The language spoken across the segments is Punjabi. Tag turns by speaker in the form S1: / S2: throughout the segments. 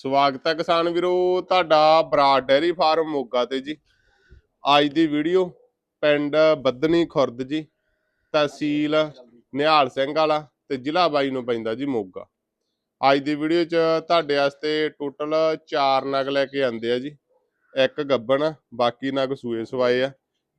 S1: ਸਵਾਗਤ ਹੈ ਕਿਸਾਨ ਵੀਰੋ, ਤੁਹਾਡਾ ਬਰਾੜ ਡੈਰੀ ਫਾਰਮ ਮੋਗਾ ਤੇ ਜੀ। ਅੱਜ ਦੀ ਵੀਡੀਓ ਪਿੰਡ ਬੱਦਨੀ ਖੁਰਦ ਜੀ, ਤਹਿਸੀਲ ਨਿਹਾਲ ਸਿੰਘ ਵਾਲਾ ਤੇ ਜ਼ਿਲ੍ਹਾ ਬਾਈ ਨੂੰ ਪੈਂਦਾ ਜੀ ਮੋਗਾ। ਅੱਜ ਦੀ ਵੀਡੀਓ 'ਚ ਤੁਹਾਡੇ ਵਾਸਤੇ ਟੋਟਲ 4 ਨਗ ਲੈ ਕੇ ਆਂਦੇ ਆ ਜੀ। ਇੱਕ ਗੱਬਣ, ਬਾਕੀ ਨਗ ਸੂਏ ਸਵਾਏ ਆ।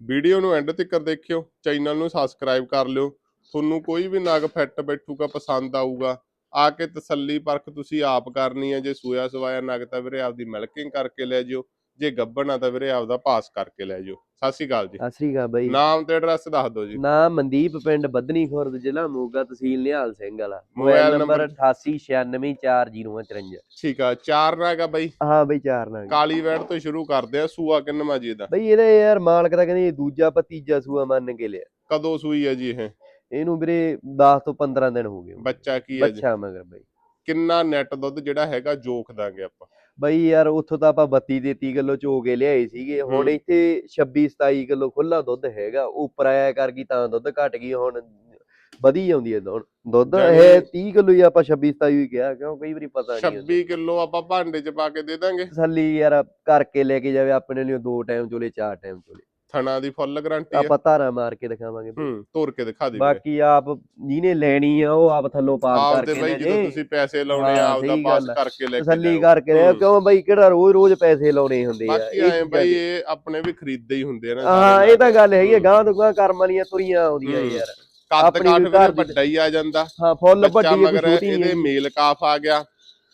S1: ਵੀਡੀਓ ਨੂੰ ਐਂਡ ਤੱਕ ਦੇਖਿਓ, ਚੈਨਲ ਨੂੰ ਸਬਸਕ੍ਰਾਈਬ ਕਰ ਲਿਓ। ਤੁਹਾਨੂੰ ਕੋਈ ਵੀ ਨਗ ਫਿੱਟ ਬੈਠੂਗਾ, ਪਸੰਦ ਆਊਗਾ ਆ ਕੇ ਤਸੱਲੀ ਪਰਖ ਤੁਸੀਂ ਆਪ ਕਰਨੀ ਹੈ ਜੇ ਸੂਆ ਸਵਾਇਆ ਨਗ ਤਾਂ ਵੀਰੇ ਆਪਦੀ ਮਿਲਕਿੰਗ ਕਰਕੇ ਲੈ ਜਿਓ ਜੇ ਗੱਬਣ ਆ ਤਾਂ ਵੀਰੇ ਆਪਦਾ ਪਾਸ ਕਰਕੇ ਲੈ ਜਿਓ। ਸਤਿ ਸ਼੍ਰੀ ਅਕਾਲ ਜੀ।
S2: ਸਤਿ ਸ੍ਰੀ ਅਕਾਲ ਬਾਈ।
S1: ਨਾਮ ਤੇ ਐਡਰੈਸ ਦੱਸ ਦਿਓ ਜੀ।
S2: ਨਾਮ ਮਨਦੀਪ ਪਿੰਡ ਬੱਦਨੀ ਖੁਰਦ ਜ਼ਿਲ੍ਹਾ ਮੋਗਾ ਤਹਿਸੀਲ ਨਿਹਾਲ ਸਿੰਘ ਵਾਲਾ।
S1: Mobile
S2: number
S1: number?
S2: 8896940553
S1: ਠੀਕ ਆ ਚਾਰ ਨਗ ਆ ਬਾਈ।
S2: ਹਾਂ ਬਈ ਚਾਰ ਨਾਲ
S1: ਕਾਲੀ ਵੈੜ ਤੋਂ ਸ਼ੁਰੂ ਕਰਦੇ ਆ ਸੂਆ ਕਿੰਨਵਾਂ ਜੀ ਦਾ
S2: ਬਈ ਇਹਦੇ ਯਾਰ ਮਾਲਕ ਤਾਂ ਕਹਿੰਦੇ ਦੂਜਾ ਪਤੀਜਾ ਸੂਆ ਮੰਨ ਕੇ ਲਿਆ।
S1: ਕਦੋਂ ਸੂਈ ਹੈ ਜੀ ਇਹ?
S2: ਇਹਨੂੰ ਵੀਰੇ 10 ਤੋਂ 15 ਦਿਨ ਹੋ ਗਏ
S1: ਬੱਚਾ ਕੀ ਹੈ ਜੀ?
S2: ਬੱਚਾ ਮਗਰ ਬਈ।
S1: ਕਿੰਨਾ ਨੈਟ ਦੁੱਧ ਜਿਹੜਾ ਹੈਗਾ ਜੋਖ ਦਾਂਗੇ ਆਪਾਂ?
S2: ਬਈ ਯਾਰ ਉੱਥੋਂ ਤਾਂ ਆਪਾਂ 32 33 ਕਿਲੋ ਚੋ ਕੇ ਲਿਆਏ ਸੀਗੇ। ਹੁਣ। ਇੱਥੇ 26 27 ਕਿਲੋ ਖੁੱਲਾ ਦੁੱਧ ਹੈਗਾ। ਉੱਪਰ ਆਇਆ ਕਰ ਗਈ ਤਾਂ ਦੁੱਧ ਘਟ ਗਈ ਹੁਣ ਵਧੀ ਜਾਂਦੀ ਹੈ ਦੁੱਧ। ਇਹ 30 ਕਿਲੋ ਹੀ ਆਪਾਂ 26 27 ਹੀ ਕਿਹਾ ਕਿਉਂ ਕਈ ਵਾਰੀ ਪਤਾ ਨਹੀਂ
S1: 26 ਕਿਲੋ ਆਪਾਂ ਭਾਂਡੇ 'ਚ ਪਾ ਕੇ ਦੇ ਦਾਂਗੇ।
S2: ਤਸੱਲੀ ਯਾਰ ਕਰਕੇ ਲੈ ਕੇ ਜਾਵੇ ਆਪਣੇ ਲਈ ਦੋ ਟਾਈਮ ਚੋਲੇ ਚਾਰ ਟਾਈਮ ਚੋਲੇ।
S1: ਥਣਾ ਦੀ ਫੁੱਲ ਗਾਰੰਟੀ ਹੈ
S2: ਆਪਾਂ ਧਾਰਾ ਮਾਰ ਕੇ ਦਿਖਾਵਾਂਗੇ।
S1: ਹੂੰ ਤੋਰ ਕੇ ਦਿਖਾ ਦੇ।
S2: ਬਾਕੀ ਆਪ ਜਿਹਨੇ ਲੈਣੀ ਆ ਉਹ ਆਪ ਥੱਲੋਂ ਪਾਸ ਕਰਕੇ
S1: ਬਾਈ
S2: ਲੈ
S1: ਜਦੋਂ
S2: ਜੇ
S1: ਤੁਸੀਂ ਪੈਸੇ ਲਾਉਣੇ ਆ ਆਪਦਾ ਪਾਸ
S2: ਆ।
S1: ਕਰਕੇ ਲੈ ਕੇ
S2: ਤਸੱਲੀ। ਕਰਕੇ। ਕਿਉਂ ਬਈ ਕਿਹੜਾ ਰੋਜ਼ ਰੋਜ਼ ਪੈਸੇ ਲਾਉਣੇ ਹੁੰਦੇ ਆ
S1: ਬਾਕੀ
S2: ਚੀਜ਼ਾਂ
S1: ਬਾਈ। ਇਹ ਆਪਣੇ ਵੀ ਖਰੀਦਦੇ ਹੀ ਹੁੰਦੇ ਆ ਨਾ
S2: ਹਾਂ ਇਹ ਤਾਂ ਗੱਲ ਹੈਗੀ ਆ ਗਾਂ ਤੋਂ ਗਾਂ ਕਰਮਾਂ ਦੀਆਂ ਤੁਰੀਆਂ ਆਉਂਦੀਆਂ। ਯਾਰ
S1: ਕੱਦ ਕਾਠ
S2: ਵੀ
S1: ਵੱਡਾ ਹੀ ਆ ਜਾਂਦਾ
S2: ਹਾਂ ਫੁੱਲ ਵੱਡੀ ਛੋਟੀ
S1: ਇਹਦੇ ਮੇਲ ਕਾਫ ਆ ਗਿਆ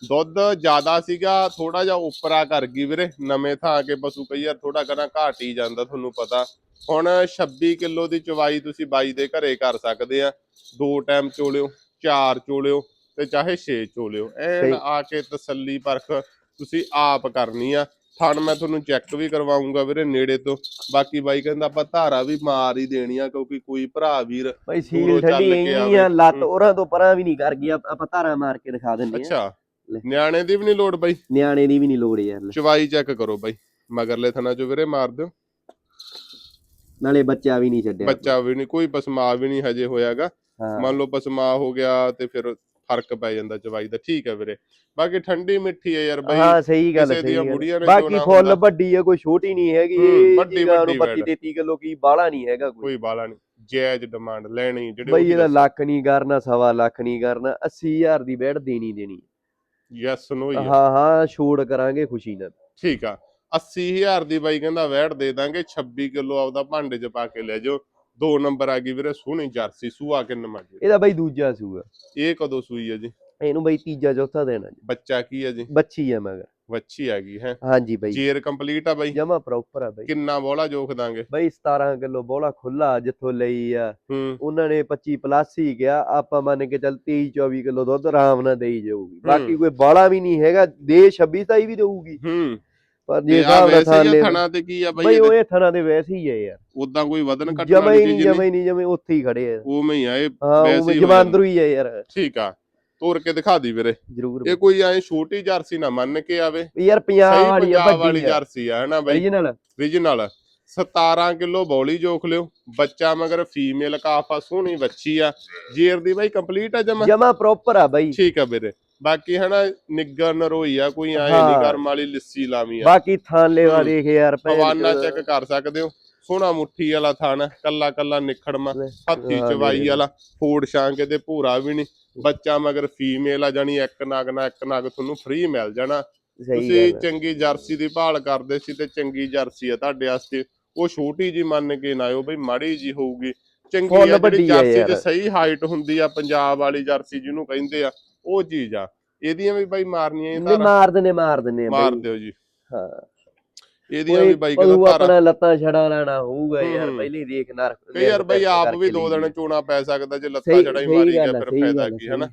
S1: ਦੁੱਧ ਜ਼ਿਆਦਾ ਸੀਗਾ ਥੋੜਾ ਜਿਹਾ ਉਪਰਾ ਕਰ ਗਈ ਵੀਰੇ। ਨਵੇਂ ਥਾਂ ਕੇ ਪਸ਼ੂ ਕਈ ਵਾਰ ਥੋੜਾ ਕਰਾਂ ਘਾਟ ਹੀ ਜਾਂਦਾ ਤੁਹਾਨੂੰ ਪਤਾ। ਹੁਣ 26 ਕਿਲੋ ਦੀ ਚਵਾਈ ਤੁਸੀਂ ਬਾਈ ਦੇ ਘਰੇ ਕਰ ਸਕਦੇ ਆ। ਦੋ ਟਾਈਮ ਚੋਲਿਓ ਚਾਰ ਚੋਲਿਓ ਤੇ ਚਾਹੇ 6 ਚੋਲਿਓ। ਐਨ। ਆ ਕੇ ਤਸੱਲੀ ਪਰਖ ਤੁਸੀਂ ਆਪ ਕਰਨੀ ਆ। ਥਣ ਮੈਂ ਤੁਹਾਨੂੰ ਚੈੱਕ ਵੀ ਕਰਵਾਉਂਗਾ ਵੀਰੇ ਨੇੜੇ ਤੋਂ। ਬਾਕੀ ਬਾਈ ਕਹਿੰਦਾ ਆਪਾਂ ਧਾਰਾ ਵੀ ਮਾਰ ਹੀ ਦੇਣੀ ਆ ਕਿਉਂਕਿ ਕੋਈ ਭਰਾ ਵੀਰ
S2: ਬਈ ਸੀਲ
S1: ਆਵੇ।
S2: ਆ ਲੱਤ। ਉਹਨਾਂ ਤੋਂ ਪਰਾਂ ਵੀ ਨਹੀਂ ਕਰ ਗਈ। ਆਪ- ਧਾਰਾ ਮਾਰ ਕੇ ਦਿਖਾ ਦਿੰਨੇ ਆ।
S1: ਅੱਛਾ।
S2: ਲੈ।
S1: ਨਿਆਣੇ ਦੀ ਵੀ ਨਹੀਂ ਲੋੜ ਬਾਈ।
S2: ਨਿਆਣੇ ਦੀ ਵੀ ਨਹੀਂ ਲੋੜ ਯਾਰ
S1: ਚਵਾਈ ਚੈੱਕ ਕਰੋ ਬਾਈ। ਮਗਰਲੇ ਥਣਾ ਚੋਂ ਵੀਰੇ ਮਾਰ ਦਿਓ।
S2: ਨਾਲੇ ਬੱਚਾ ਵੀ ਨਹੀਂ ਛੱਡਿਆ।
S1: ਬੱਚਾ ਵੀ ਨਹੀਂ ਕੋਈ ਪਸਮਾ ਵੀ ਨਹੀਂ ਹਜੇ ਹੋਇਆਗਾ।
S2: ਹਾਂ।
S1: ਮੰਨ ਲਓ ਪਸਮਾ ਹੋ ਗਿਆ ਤੇ ਫਿਰ ਫ਼ਰਕ ਪੈ ਜਾਂਦਾ ਚਵਾਈ ਦਾ। ਠੀਕ ਹੈ ਵੀਰੇ। ਬਾਕੀ ਠੰਡੀ ਮਿੱਠੀ ਹੈ ਯਾਰ ਬਾਈ।
S2: ਹਾਂ ਸਹੀ ਗੱਲ ਸਹੀ ਬਾਕੀ ਫੁੱਲ। ਵੱਡੀ ਆ ਕੋਈ ਛੋਟੀ ਨਹੀਂ ਹੈਗੀ।
S1: ਹੂੰ, ਵੱਡੀ- ਵੱਡੀ
S2: ਨੂੰ 32
S1: ਵੈੜ।
S2: 33 ਕਿਲੋ ਕੀ ਬਾਹਲਾ ਨਹੀਂ ਹੈਗਾ ਕੋਈ।
S1: ਕੋਈ ਬਾਲਾ ਨਹੀਂ ਜਾਇਜ਼ ਡਿਮਾਂਡ ਲੈਣੀ ਜਿਹੜੇ
S2: ਬਈ ਇਹਦਾ ਲੱਖ ਨਹੀਂ ਕਰਨਾ ਸਵਾ ਲੱਖ ਨਹੀਂ ਕਰਨਾ 80000 ਦੀ ਬੈੜ ਦੇਣੀ ਦੇਣੀ।
S1: ਯੈਸ ਨੋ ਹੀ ਆ।
S2: ਹਾਂ ਹਾਂ ਛੋੜ ਕਰਾਂਗੇ ਖੁਸ਼ੀ ਨਾਲ।
S1: ਠੀਕ ਆ। 80000 ਦੀ ਬਾਈ ਕਹਿੰਦਾ ਵੈੜ ਦੇ ਦਾਂਗੇ 26 ਕਿਲੋ ਆਪਦਾ ਭਾਂਡੇ 'ਚ ਪਾ ਕੇ ਲੈ ਜਾਓ। ਦੋ ਨੰਬਰ ਆ ਗਈ ਵੀਰੇ ਸੋਹਣੀ ਜਰਸੀ ਸੂਆ ਕਿੰਨਾ ਮਾਜੀ
S2: ਇਹਦਾ ਬਈ ਦੂਜਾ ਸੂਆ।
S1: ਇਹ ਕਦੋਂ ਸੂਈ ਹੈ ਜੀ?
S2: ਇਹਨੂੰ ਬਈ ਤੀਜਾ ਚੌਥਾ ਦੇਣਾ ਜੀ।
S1: ਬੱਚਾ ਕੀ ਹੈ ਜੀ?
S2: ਬੱਚੀ ਆ ਮਗਰ।
S1: ਵੱਛੀ ਆ ਗਈ ਹੈ।
S2: ਹਾਂਜੀ ਬਈ।
S1: ਜੇਰ ਕੰਪਲੀਟ ਆ ਬਾਈ।
S2: ਜਮਾ ਪ੍ਰੋਪਰ ਆ ਬਈ।
S1: ਕਿੰਨਾ ਬੋਲਾ ਜੋਖ ਦਾਂਗੇ।
S2: ਬਈ 17 ਕਿਲੋ ਬੋਲਾ ਖੁੱਲਾ ਜਿੱਥੋਂ ਲਈ ਆ। ਉਹਨਾਂ ਨੇ 25 ਪਲੱਸ ਹੀ ਗਿਆ ਆਪਾਂ ਮੰਨ ਕੇ ਚੱਲ 23 24 ਕਿਲੋ ਦੁੱਧ ਆਰਾਮ ਨਾਲ ਦੇਈ ਜਾਊਗੀ। ਬਾਕੀ ਕੋਈ ਬਾਲਾ ਵੀ ਨਹੀਂ ਹੈਗਾ ਦੇ 26 27 ਵੀ ਦੇਊਗੀ।
S1: ਹੂੰ।
S2: ਪਰ ਜੇ ਹਿਸਾਬ ਨਾਲ
S1: ਵੈਸੇ
S2: ਥਾਂ ਲੈ
S1: ਥਣਾ ਤੇ ਕੀ ਆ ਬਾਈ
S2: ਬਈ ਉਹ ਇਹ ਥਣਾ ਦੇ ਵੈਸੇ ਹੀ ਆ ਯਾਰ।
S1: ਉਦਾਂ ਕੋਈ ਵਧਨ ਘਟਣ
S2: ਨਹੀਂ ਹੀ ਨਹੀਂ ਜਮੇ ਉੱਥੇ ਹੀ ਖੜੇ ਆ।
S1: ਉਵੇਂ ਹੀ ਆ ਇਹ ਵੈਸੇ ਹੋ
S2: ਜਮਾਂਦਰੂ ਹੀ ਆ ਯਾਰ।
S1: ਠੀਕ ਆ। ਤੋਰ ਕੇ ਦਿਖਾ ਦੀ ਵੀਰੇ।
S2: ਜਰੂਰ
S1: ਇਹ ਕੋਈ ਐ ਛੋਟੀ ਜਰਸੀ ਨਾ ਮੰਨ ਕੇ ਆਵੇ।
S2: ਯਾਰ ਪੰਜਾਬ ਵਾਲੀ ਆ
S1: ਪੰਜਾਬ ਵਾਲੀ ਜਰਸੀ ਆ ਹਨਾ ਬਾਈ?
S2: ਓਰੀਜਨਲ
S1: ਰੀਜਨਲ 17 ਕਿਲੋ ਬੌਲੀ ਜੋਖ ਲਿਓ। ਬੱਚਾ ਮਗਰ ਫੀਮੇਲ ਕਾਫਾ ਸੋਹਣੀ ਬੱਚੀ ਆ। ਜੇਰ ਦੀ ਬਾਈ ਕੰਪਲੀਟ ਆ ਜਮਾ?
S2: ਜਮਾ ਪ੍ਰੋਪਰ ਆ ਬਾਈ।
S1: ਠੀਕ ਆ ਵੀਰੇ। ਬਾਕੀ ਹਨਾ ਨਿੱਗਰ ਨਰੋਈ ਆ ਕੋਈ
S2: ਹਾਂ।
S1: ਨਹੀਂ ਕਰਮ ਵਾਲੀ ਲਿੱਸੀ ਲਾਵੀ ਆ।
S2: ਬਾਕੀ ਥਾਂ ਲੈਵਾ
S1: ਹੂੰ।
S2: ਦੇਖ ਯਾਰ
S1: ਹਵਾਨਾ
S2: ਚੋਦ।
S1: ਚੈੱਕ ਕਰ ਸਕਦੇ ਹੋ। ਸੋਹਣਾ ਮੁੱਠੀ ਵਾਲਾ ਥਾਨ ਕੱਲਾ ਕੱਲਾ ਨਿਖੜਮਾ ਹੱਥੀ ਚਵਾਈ। ਵਾਲਾ ਫੋੜ ਛਾਂਗੇ ਤੇ ਭੂਰਾ ਵੀ ਨਹੀਂ ਬੱਚਾ ਮਗਰ ਫੀਮੇਲ ਆ ਜਾਨੀ ਇੱਕ ਨਗ ਨਾ ਇੱਕ ਨਗ ਤੁਹਾਨੂੰ ਫ੍ਰੀ ਮਿਲ ਜਾਣਾ। ਤੁਸੀਂ। ਚੰਗੀ ਜਰਸੀ ਦੀ ਭਾਲ ਕਰਦੇ ਸੀ ਤੇ ਚੰਗੀ ਜਰਸੀ ਆ ਤੁਹਾਡੇ ਵਾਸਤੇ। ਉਹ ਛੋਟੀ ਜੀ ਮੰਨ ਕੇ ਨਾ ਆਇਓ ਬਈ ਮਾੜੀ ਜੀ ਹੋਊਗੀ। ਚੰਗੀ ਆ ਜਿਹੜੀ ਜਰਸੀ। ਤੇ ਸਹੀ ਹਾਈਟ ਹੁੰਦੀ ਆ ਪੰਜਾਬ ਵਾਲੀ ਜਰਸੀ ਜਿਹਨੂੰ ਕਹਿੰਦੇ ਆ ਉਹ ਚੀਜ਼ ਆ। ਇਹਦੀਆਂ ਵੀ ਬਾਈ ਮਾਰਨੀਆਂ ਇਹ
S2: ਨਹੀਂ
S1: ਧਾਰਾਂ
S2: ਮਾਰ ਦਿੰਨੇ ਮਾਰ ਦਿੰਨੇ
S1: ਮਾਰ ਦਿਓ ਜੀ।
S2: ਹਾਂ।
S1: ਇਹਦੀਆਂ ਵੀ ਬਾਈ ਕਹਿੰਦਾ ਧਾਰਾਂ
S2: ਆਪਣਾ ਲੱਤਾਂ ਛੜਾ ਲੈਣਾ ਹੋਊਗਾ ਯਾਰ
S1: ਹੂੰ।
S2: ਪਹਿਲੇ ਹੀ ਦੇਖ ਨਰ
S1: ਕਈ ਯਾਰ ਬਈ ਆਪ ਵੀ ਦੋ ਦਿਨ। ਚੋਣਾ ਪੈ ਸਕਦਾ ਜੇ ਲੱਤਾਂ ਚੜਾਈ
S2: ਸਹੀ
S1: ਮਾਰੀ ਗਿਆ ਫਿਰ ਫਾਇਦਾ ਕੀ ਹਨਾ?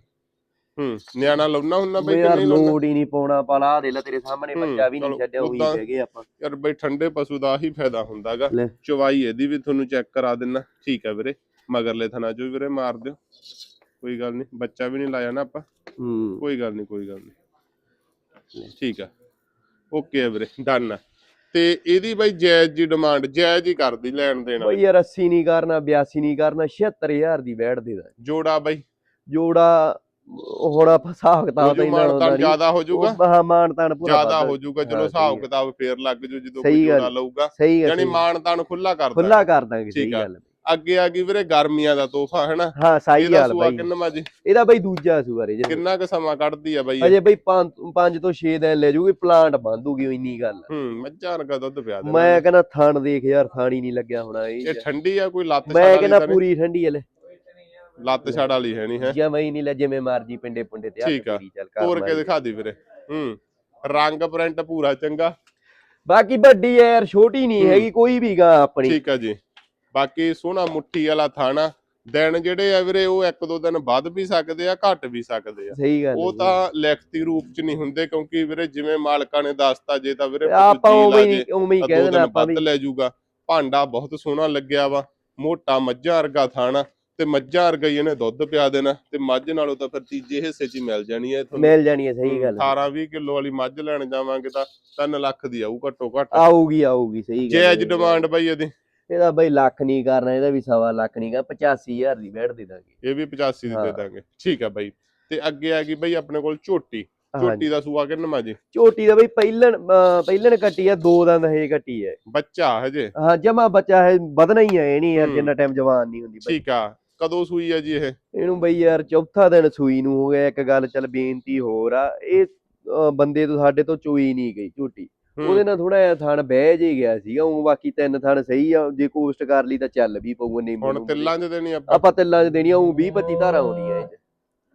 S1: ਹੂੰ ਨਿਆਣਾ ਲਾਉਣਾ ਹੁੰਦਾ ਬਈ
S2: ਯਾਰ ਲੋੜ ਹੀ ਨਹੀਂ ਪਾਉਣਾ ਪਾਲਾ ਦੇ ਲੈ ਤੇਰੇ ਸਾਹਮਣੇ
S1: ਹੂੰ,
S2: ਬੱਚਾ ਵੀ ਨਹੀਂ ਛੱਡਿਆ
S1: ਉੱਦਾਂ-
S2: ਹੈਗੇ ਆਪਾਂ।
S1: ਯਾਰ ਬਈ ਠੰਡੇ ਪਸ਼ੂ ਦਾ ਹੀ ਫਾਇਦਾ ਹੁੰਦਾਗਾ। ਚਵਾਈ ਇਹਦੀ ਵੀ ਤੁਹਾਨੂੰ ਚੈੱਕ ਕਰਾ ਦਿੰਨਾ। ਠੀਕ ਹੈ ਵੀਰੇ ਮਗਰਲੇ ਥਣਾ ਚੋਂ ਵੀਰੇ ਮਾਰ ਦਿਓ। ਕੋਈ ਗੱਲ ਨਹੀਂ ਬੱਚਾ ਵੀ ਨਹੀਂ ਲਾਇਆ ਨਾ ਆਪਾਂ।
S2: ਹੂੰ।
S1: ਕੋਈ ਗੱਲ ਨਹੀਂ ਕੋਈ ਗੱਲ ਨਹੀਂ। ਠੀਕ ਆ। ਓਕੇ ਵੀਰੇ ਡਨ ਆ। ਤੇ ਇਹਦੀ ਬਈ ਜਾਇਜ਼ ਜੀ ਡਿਮਾਂਡ ਜਾਇਜ਼ ਹੀ ਕਰਦੀ ਲੈਣ ਦੇਣ
S2: ਬਈ ਯਾਰ 80 ਨਹੀਂ ਕਰਨਾ 82 ਨਹੀਂ ਕਰਨਾ 76000 ਦੀ ਵੈੜ ਦੇ ਦਾ
S1: ਜੋੜਾ ਬਈ
S2: ਜੋੜਾ ਹੁਣ ਆਪਾਂ ਹਿਸਾਬ ਕਿਤਾਬ
S1: ਹੋ
S2: ਤਾਂ
S1: ਜੂ
S2: ਇਹਨਾਂ
S1: ਮਾਨ ਤਾਂ ਜ਼ਿਆਦਾ ਹੋ ਜਾਊਗਾ
S2: ਹਾਂ ਮਾਨ ਤਾਨ ਪੂਰਾ
S1: ਜ਼ਿਆਦਾ
S2: ਵੱਧ।
S1: ਹੋ ਜਾਊਗਾ ਚਲੋ
S2: ਹਾਂ,
S1: ਹਿਸਾਬ
S2: ਹੈ।
S1: ਕਿਤਾਬ ਫੇਰ ਲੱਗ ਜੂ ਜਦੋਂ
S2: ਸਹੀ
S1: ਕੋਈ
S2: ਗੱਲ।
S1: ਜੋੜਾ ਲਊਗਾ
S2: ਸਹੀ ਹੈ
S1: ਯਾਨੀ
S2: ਸਹੀ ਹੈ।
S1: ਖੁੱਲਾ ਕਰਦਾ
S2: ਖੁੱਲਾ ਕਰ ਦਾਂਗੇ ਸਹੀ
S1: ਆ।
S2: ਗੱਲ
S1: ਅੱਗੇ ਆ ਗਈ ਵੀਰੇ ਗਰਮੀਆਂ ਦਾ ਤੋਹਫਾ ਹੈ ਨਾ
S2: ਹਾਂ ਗੱਲ
S1: ਸੂਆ
S2: ਬਾਈ।
S1: ਕਿੰਨਾ ਜੀ
S2: ਇਹਦਾ ਬਾਈ ਦੂਜਾ ਸੂਆ ਰੇ
S1: ਕਿੰਨਾ ਕੁ ਸਮਾਂ ਕੱਢਦੀ ਆ ਬਾਈ?
S2: ਅਜੇ ਬਈ 5 ਤੋਂ 6 ਦਿਨ ਲੈ ਜੂਗੀ ਪਲਾਂਟ ਬੰਦੂਗੀ ਇੰਨੀ ਗੱਲ।
S1: ਹੂੰ ਮੱਝਾਂ ਵਰਗਾ ਦੁੱਧ ਪਿਆ ਦੇਣਾ
S2: ਮੈਂ ਕਹਿੰਦਾ ਥਣ ਦੇਖ ਯਾਰ ਥਣ ਨਹੀਂ ਲੱਗਿਆ ਹੋਣਾ ਇਹ
S1: ਇਹ ਠੰਡੀ ਆ ਕੋਈ ਲੱਤ ਛੜ
S2: ਮੈਂ ਕਹਿੰਦਾ? ਪੂਰੀ ਠੰਡੀ ਹਲੇ।
S1: ਲੱਤ ਛੜ ਵਾਲੀ ਹੈ ਨਹੀਂ ਹੈ?
S2: ਜਮਾ ਹੀ ਨਹੀਂ ਲੈ ਜਿਵੇਂ ਮਰਜ਼ੀ ਪਿੰਡੇ ਪੁੰਡੇ ਤੇ ਹੱਥ
S1: ਠੀਕ ਆ। ਤੋਰ ਕੇ। ਦਿਖਾ ਦੀ ਵੀਰੇ। ਹੂੰ ਰੰਗ ਪ੍ਰਿੰਟ ਪੂਰਾ ਚੰਗਾ।
S2: ਬਾਕੀ ਵੱਡੀ ਐ ਯਾਰ ਛੋਟੀ ਨਹੀਂ। ਹੈਗੀ ਕੋਈ ਵੀ ਗਾ ਆਪਣੀ।
S1: ਠੀਕ ਆ ਜੀ। ਬਾਕੀ ਸੋਹਣਾ ਮੁੱਠੀ ਵਾਲਾ ਥਾਣਾ ਦਿਨ ਜਿਹੜੇ ਆ ਵੀਰੇ ਉਹ ਇੱਕ ਦੋ ਦਿਨ ਵੱਧ ਵੀ ਸਕਦੇ ਆ ਘਟ ਵੀ ਸਕਦੇ ਆ
S2: ਸਹੀ ਗੱਲ
S1: ਉਹ। ਤਾਂ ਲਿਖਤੀ ਰੂਪ ਚ ਨਹੀਂ ਹੁੰਦੇ ਕਿਉਂਕਿ ਵੀਰੇ ਜਿਵੇਂ ਮਾਲਕਾਂ ਨੇ ਦੱਸਤਾ ਜੇ ਤਾਂ ਵੀਰੇ
S2: ਆਪਾਂ ਉਵੇਂ
S1: ਜੇ
S2: ਉਵੇਂ ਹੀ ਕਹਿ ਦੇਣਾ ਆਪਾਂ ਵੀ
S1: ਲੈ ਜਾਊਗਾ ਭਾਂਡਾ ਬਹੁਤ ਸੋਹਣਾ ਲੱਗਿਆ ਵਾ ਮੋਟਾ ਮੱਝਾਂ ਵਰਗਾ ਥਾਣਾ ਤੇ ਮੱਝਾਂ ਵਰਗਾ ਹੀ ਇਹਨੇ ਦੁੱਧ ਪਿਆ ਦੇਣਾ ਤੇ ਮੱਝ ਨਾਲੋਂ ਤਾਂ ਫਿਰ ਤੀਜੇ ਹਿੱਸੇ 'ਚ ਹੀ ਮਿਲ ਜਾਣੀ ਹੈ ਤੁਹਾਨੂੰ
S2: ਮਿਲ ਜਾਣੀ ਹੈ ਸਹੀ ਗੱਲ ਹੈ।
S1: 18 20 ਕਿਲੋ ਵਾਲੀ ਮੱਝ ਲੈਣ ਜਾਵਾਂਗੇ ਤਾਂ 3 ਲੱਖ ਦੀ ਆਊ ਘੱਟੋ ਘੱਟ
S2: ਆਊਗੀ ਆਊਗੀ ਸਹੀ
S1: ਜੇ
S2: ਗੱਲ
S1: ਅੱਜ
S2: ਹੈ।
S1: ਡਿਮਾਂਡ ਬਈ ਇਹਦੀ
S2: ਇਹਦਾ ਬਈ ਲੱਖ ਨਹੀਂ ਕਰਨਾ ਇਹਦਾ ਵੀ ਸਵਾ ਲੱਖ ਨਹੀਂ ਕਰਨਾ 85000 ਦੀ ਬੈਠ ਦੇ ਦਾਂਗੇ।
S1: ਇਹ ਵੀ 85 ਦੀ ਦੇ। ਦਾਂਗੇ। ਠੀਕ ਆ ਬਾਈ। ਤੇ ਅੱਗੇ ਆ ਗਈ ਬਈ ਆਪਣੇ ਕੋਲ ਝੋਟੀ। ਝੋਟੀ ਦਾ ਸੂਆ ਕਿੰਨਾ ਜੀ?
S2: ਝੋਟੀ ਦਾ ਬਈ ਪਹਿਲਣ ਪਹਿਲਣ ਕੱਟੀ ਆ ਦੋ ਦੰਦ ਹਜੇ ਕੱਟੀ ਹੈ
S1: ਬੱਚਾ ਹਜੇ?
S2: ਹਾਂ ਜਮਾ ਬੱਚਾ ਹੈ ਵਧਣਾ ਹੀ ਹੈ ਇਹ ਨਹੀਂ ਯਾਰ। ਜਿੰਨਾ ਟਾਈਮ ਜਵਾਨ ਨਹੀਂ ਹੁੰਦੀ
S1: ਠੀਕ ਆ। ਕਦੋਂ ਸੂਈ ਆ ਜੀ ਇਹ?
S2: ਇਹਨੂੰ ਬਈ ਯਾਰ ਚੌਥਾ ਦਿਨ ਸੂਈ ਨੂੰ ਹੋ ਗਿਆ ਇੱਕ ਗੱਲ ਚੱਲ ਬੇਨਤੀ ਹੋਰ ਆ ਇਹ ਬੰਦੇ ਤੋਂ ਸਾਡੇ ਤੋਂ ਚੋਈ ਨਹੀਂ ਗਈ ਝੋਟੀ। ਉਹਦੇ ਨਾਲ ਥੋੜਾ ਜਿਹਾ ਥਣ ਬਹਿ ਜੇ ਗਿਆ ਸੀਗਾ ਉਹ ਬਾਕੀ ਤਿੰਨ ਥਣ ਸਹੀ ਆ ਜੇ ਕੋਸਟ ਕਰ ਲਈ ਤਾਂ ਚੱਲ ਵੀ ਪਊਗਾ ਨਹੀਂ
S1: ਹੁਣ ਤਿੱਲਾਂ 'ਚ ਦੇਣੀ ਆਪਾਂ।
S2: ਆਪਾਂ ਤਿੱਲਾਂ 'ਚ ਦੇਣੀਆਂ ਉਹ 20 25 ਧਾਰਾਂ ਆਉਂਦੀਆਂ ਇਹ 'ਚ।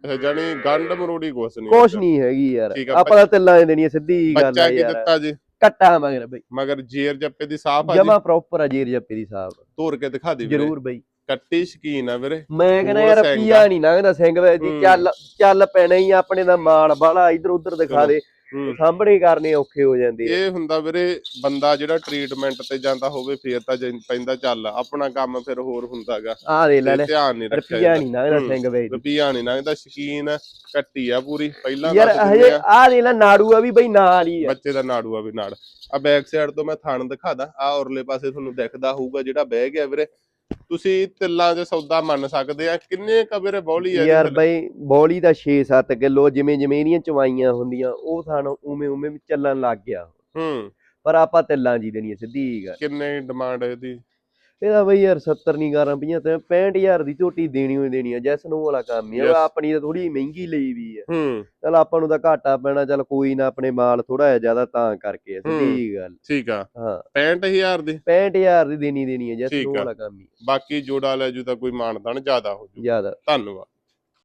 S1: ਅੱਛਾ, ਗੰਡ ਮਰੋੜੀ ਕੁਛ ਨਹੀਂ
S2: ਕੁਛ ਨਹੀਂ ਹੈਗੀ ਯਾਰ
S1: ਆ,
S2: ਆਪਾਂ ਤਾਂ ਤਿੱਲਾਂ 'ਚ ਦੇਣੀਆਂ ਸਿੱਧੀ ਗੱਲ
S1: ਬੱਚਾ
S2: ਆ
S1: ਕੀ
S2: ਯਾਰ।
S1: ਦਿੱਤਾ ਜੀ?
S2: ਕੱਟਾ ਮਗਰ ਬਈ।
S1: ਮਗਰ ਜੇਰ ਜੱਪੇ ਦੀ ਸਾਫ਼ ਆ ਜੀ?
S2: ਜਮਾ ਪ੍ਰੋਪਰ ਆ ਜੀਰ ਜੱਪੇ ਦੀ ਸਾਹਿਬ
S1: ਤੋਰ ਕੇ ਦਿਖਾ ਦੇ
S2: ਜ਼ਰੂਰ ਬਈ।
S1: ਕੱਟੀ ਸ਼ਕੀਨ ਆ ਵੀਰੇ।
S2: ਮੈਂ ਕਹਿੰਦਾ ਯਾਰ ਪੀਆ
S1: ਆ।
S2: ਨਹੀਂ ਲੰਘਦਾ ਸਿੰਘ ਦੀ
S1: ਹੂੰ।
S2: ਚੱਲ ਚੱਲ ਪੈਣਾ ਹੀ ਆ, ਆਪਣੇ ਦਾ ਮਾਲ ਬਾਲਾ ਇਧਰ ਉਧਰ ਦਿਖਾ। ਦੇ।
S1: ਹੂੰ।
S2: ਸਾਹਮਣੇ ਕਰਨੇ ਔਖੇ ਹੋ ਜਾਂਦੇ ਆ
S1: ਇਹ ਹੁੰਦਾ ਵੀਰੇ ਬੰਦਾ ਜਿਹੜਾ ਟ੍ਰੀਟਮੈਂਟ ਤੇ ਜਾਂਦਾ ਹੋਵੇ ਫੇਰ ਤਾਂ ਜੇ ਪੈਂਦਾ ਚੱਲ। ਆਪਣਾ ਕੰਮ ਫਿਰ ਹੋਰ ਹੁੰਦਾਗਾ।
S2: ਆ ਦੇ ਲੈ ਲੈ
S1: ਧਿਆਨ ਨਹੀਂ ਰੱਖਿਆ
S2: ਨਹੀਂ ਲੰਘਦਾ
S1: ਹੂੰ।
S2: ਸਿੰਘ ਵਿੱਚ।
S1: ਰੁਪਈਆ ਨਹੀਂ ਲੰਘਦਾ ਸ਼ਕੀਨ ਕੱਟੀ ਆ ਪੂਰੀ। ਪਹਿਲਾਂ
S2: ਯਾਰ
S1: ਦੱਸ
S2: ਹਜੇ
S1: ਦਿੰਦੇ ਆ?
S2: ਆ ਦੇ ਲੈ ਨਾੜੂ ਆ ਵੀ ਬਈ ਨਾਲ ਹੀ ਆ।
S1: ਬੱਚੇ ਦਾ ਨਾੜੂ ਆ ਵੀ ਨਾੜ ਆ ਬੈਕ ਸਾਈਡ ਤੋਂ ਮੈਂ ਥਣ ਦਿਖਾਦਾ। ਆ ਔਰਲੇ ਪਾਸੇ ਤੁਹਾਨੂੰ ਦਿਖਦਾ ਹੋਊਗਾ ਜਿਹੜਾ ਬਹਿ ਗਿਆ ਵੀਰੇ। ਤੁਸੀਂ ਤਿੱਲਾਂ 'ਚ ਸੌਦਾ ਮੰਨ ਸਕਦੇ ਆ ਕਿੰਨੇ ਕ ਵੀਰੇ ਬੌਲੀ ਆ
S2: ਯਾਰ ਬਈ ਬੋਲੀ ਦਾ 6-7 ਕਿਲੋ ਜਿਵੇਂ ਜਿਵੇਂ ਇਹਦੀਆਂ ਚਵਾਈਆਂ ਹੁੰਦੀਆਂ ਉਹ ਥਾਣ ਉਵੇਂ ਉਵੇਂ ਵੀ ਚੱਲਣ ਲੱਗ ਗਿਆ।
S1: ਹੂੰ।
S2: ਪਰ ਆਪਾਂ ਤਿੱਲਾਂ ਜੀ ਦੇਣੀ ਆ, ਸਿੱਧੀ ਗੱਲ।
S1: ਕਿੰਨੇ ਡਿਮਾਂਡ ਇਹਦੀ?
S2: ਇਹਦਾ ਬਈ ਯਾਰ 70 ਨਹੀਂ ਕਰਾਂ ਪਈਆਂ ਤੇ 65000 ਦੀ ਝੋਟੀ ਦੇਣੀ ਹੋਈ ਦੇਣੀ ਆ ਜੈਸ ਨੂੰ ਵਾਲਾ ਕੰਮ ਹੀ ਆ. ਆਪਣੀ ਤਾਂ ਥੋੜੀ ਮਹਿੰਗੀ ਲਈ ਵੀ ਆ।
S1: ਹੂੰ।
S2: ਚਲ ਆਪਾਂ ਨੂੰ ਤਾਂ ਘਾਟਾ ਪੈਣਾ ਚਲ ਕੋਈ ਨਾ ਆਪਣੇ ਮਾਲ ਥੋੜਾ ਜਿਹਾ ਜ਼ਿਆਦਾ ਤਾਂ ਕਰਕੇ ਸਿੱਧੀ ਗੱਲ।
S1: ਠੀਕ ਆ।
S2: ਹਾਂ।
S1: 65000 ਦੀ?
S2: 65000 ਦੀ ਦੇਣੀ ਦੇਣੀ ਆ ਜੈਸ ਨੂੰ। ਵਾਲਾ ਕੰਮ ਹੀ
S1: ਬਾਕੀ ਜੋੜਾ ਲੈ ਜੂ ਤਾਂ ਕੋਈ ਮਾਨਦਾਨ ਜ਼ਿਆਦਾ ਹੋ ਜੂ।
S2: ਜ਼ਿਆਦਾ।
S1: ਧੰਨਵਾਦ।